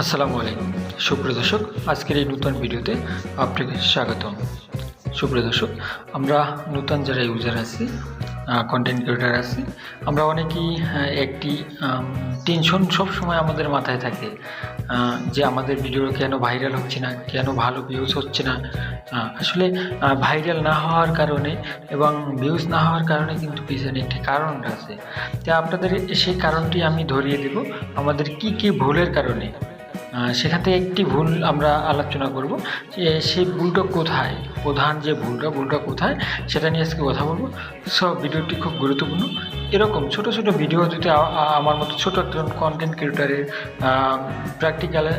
আসসালামু আলাইকুম। সুপ্রিয় দর্শক, আজকের এই নতুন ভিডিওতে আপনাকে স্বাগতম। সুপ্রিয় দর্শক, আমরা নতুন যারা ইউজার আছি কন্টেন্ট ক্রিয়েটার আছি, আমরা অনেকেই একটি টেনশন সব সময় আমাদের মাথায় থাকে যে আমাদের ভিডিও কেন ভাইরাল হচ্ছে না, কেন ভালো ভিউজ হচ্ছে না। আসলে ভাইরাল না হওয়ার কারণে এবং ভিউজ না হওয়ার কারণে কিন্তু পিছনে একটি কারণ আছে। তো আপনাদের সেই কারণটি আমি ধরিয়ে দেব, আমাদের কি কি ভুলের কারণে। সেখান থেকে একটি ভুল আমরা আলোচনা করব যে সেই ভুলটা কোথায় প্রধান যে ভুলটা ভুলটা কোথায় সেটা নিয়ে আজকে কথা বলব। সব ভিডিওটি খুব গুরুত্বপূর্ণ। এরকম ছোট ছোট ভিডিও যদি আমার মতো ছোট একজন কন্টেন্ট ক্রিয়েটারের প্র্যাকটিক্যালে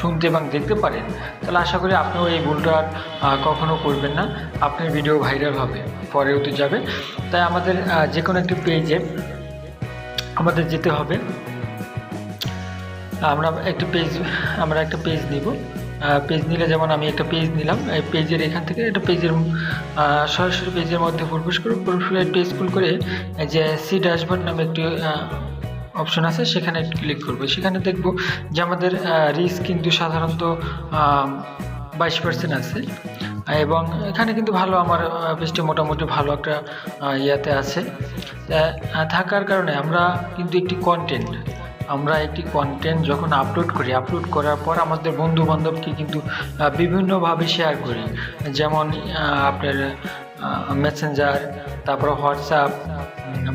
শুনতে এবং দেখতে পারেন তাহলে আশা করি আপনিও এই ভুলটা আর আহ, কখনো করবেন না। আপনার ভিডিও ভাইরাল হবে পরেও তো যাবে। তাই আমাদের যে কোনো একটি পেজে আমাদের যেতে হবে। আমরা একটা পেজ আমরা একটা পেজ নিব। পেজ নিলে যেমন আমি একটা পেজ নিলাম, এই পেজের এখান থেকে একটা পেজের সরাসরি পেজের মধ্যে প্রবেশ করে প্রবেশ করে পেজ ফুল করে যে সি ড্যাশবোর্ড নামে একটি অপশন আছে, সেখানে ক্লিক করব। সেখানে দেখব যে আমাদের রিস্ক কিন্তু সাধারণত বাইশ পার্সেন্ট আছে। এবং এখানে কিন্তু ভালো আমার পেজটি মোটামুটি ভালো একটা ইয়াতে আছে। থাকার কারণে আমরা কিন্তু একটি কন্টেন্ট আমরা একটি কন্টেন্ট যখন আপলোড করি আপলোড করার পর আমাদের বন্ধু বান্ধবকে কিন্তু বিভিন্নভাবে শেয়ার করি। যেমন আপনার মেসেঞ্জার তারপর হোয়াটসঅ্যাপ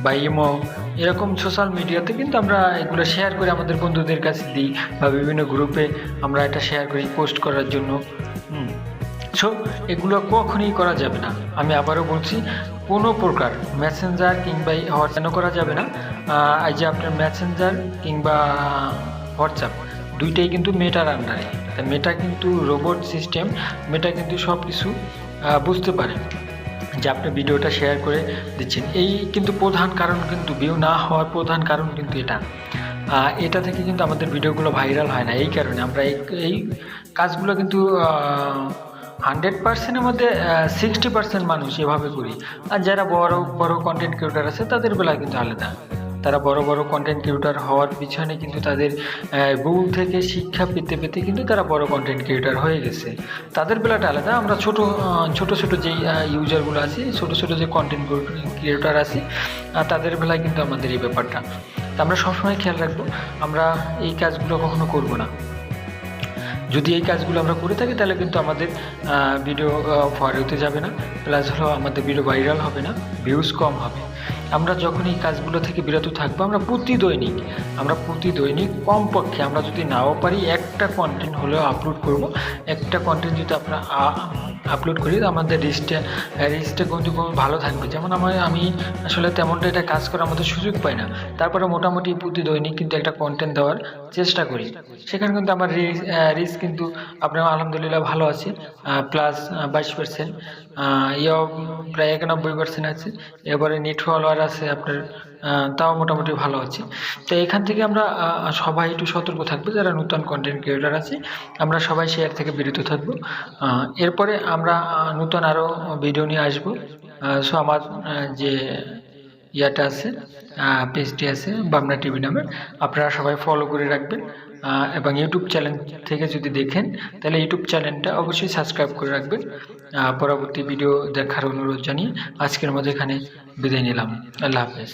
বা ইমো এরকম সোশ্যাল মিডিয়াতে কিন্তু আমরা এগুলো শেয়ার করে আমাদের বন্ধুদের কাছে দিই বা বিভিন্ন গ্রুপে আমরা এটা শেয়ার করি পোস্ট করার জন্য। সো এগুলো কখনই করা যাবে না। আমি আবারও বলছি কোনো প্রকার মেসেঞ্জার কিংবা হোয়াটসঅ্যাপও করা যাবে না? এই যে আপনার মেসেঞ্জার কিংবা হোয়াটসঅ্যাপ দুইটাই কিন্তু মেটার আন্ডারে মেটা কিন্তু রোবট সিস্টেম মেটা কিন্তু সব কিছু বুঝতে পারে যে আপনি ভিডিওটা শেয়ার করে দিচ্ছেন। এই কিন্তু প্রধান কারণ কিন্তু ভিউ না হওয়ার প্রধান কারণ কিন্তু এটা। এটা থেকে কিন্তু আমাদের ভিডিওগুলো ভাইরাল হয় না। এই কারণে আমরা এই কাজগুলো কিন্তু হান্ড্রেড পার্সেন্টের মধ্যে সিক্সটি পার্সেন্ট মানুষ এভাবে করি। আর যারা বড় বড় কন্টেন্ট ক্রিয়েটার আছে, তাদের বেলা কিন্তু আলাদা। তারা বড় বড় কন্টেন্ট ক্রিয়েটার হওয়ার পিছনে কিন্তু তাদের গুগল থেকে শিক্ষা পেতে পেতে কিন্তু তারা বড় কন্টেন্ট ক্রিয়েটার হয়ে গেছে। তাদের বেলাটা আলাদা। আমরা ছোট ছোট ছোট যেই ইউজারগুলো আছে, ছোট ছোট যে কন্টেন্ট ক্রিয়েটার আছে তাদের বেলায় কিন্তু আমাদের এই ব্যাপারটা। তা আমরা সবসময় খেয়াল রাখব, আমরা এই কাজগুলো কখনো করব না। যদি এই কাজগুলো আমরা করে থাকি, তাহলে কিন্তু আমাদের ভিডিও ফরে হতে যাবে না। প্লাস হলো আমাদের ভিডিও ভাইরাল হবে না ভিউজ কম হবে। আমরা যখন এই কাজগুলো থেকে বিরত থাকব, আমরা প্রতি দৈনিক আমরা প্রতি দৈনিক কমপক্ষে আমরা যদি নাও পারি, একটা কন্টেন্ট হলেও আপলোড করব। একটা কন্টেন্ট যদি আমরা আপলোড করি আমাদের রিস্টে রিস্টে কিন্তু ভালো থাকবে। যেমন আমার, আমি আসলে তেমনটা এটা কাজ করার আমাদের সুযোগ পাই না। তারপরে মোটামুটি প্রতি দৈনিক কিন্তু একটা কন্টেন্ট দেওয়ার চেষ্টা করি। সেখানে কিন্তু আমার রিস্ক কিন্তু আপনার আলহামদুলিল্লাহ ভালো আছে। প্লাস বাইশ পার্সেন্ট ইয়েও প্রায় একানব্বই পার্সেন্ট আছে। এবারে নেট ফলোয়ার আছে, আপনার তাও মোটামুটি ভালো আছে। তো এখান থেকে আমরা সবাই একটু সতর্ক থাকব, যারা নতুন কন্টেন্ট ক্রিয়েটার আছে, আমরা সবাই শেয়ার থেকে বিরত থাকব। এরপরে আমরা নতুন আরও ভিডিও নিয়ে আসব। সো আমার যে ইয়াটা আছে পেজটি আছে, বামনা টিভি নামে আপনারা সবাই ফলো করে রাখবেন এবং ইউটিউব চ্যানেল থেকে যদি দেখেন, তাহলে ইউটিউব চ্যানেলটা অবশ্যই সাবস্ক্রাইব করে রাখবেন। পরবর্তী ভিডিও দেখার অনুরোধ জানিয়ে আজকের মধ্যে এখানে বিদায় নিলাম। আল্লাহ হাফেজ।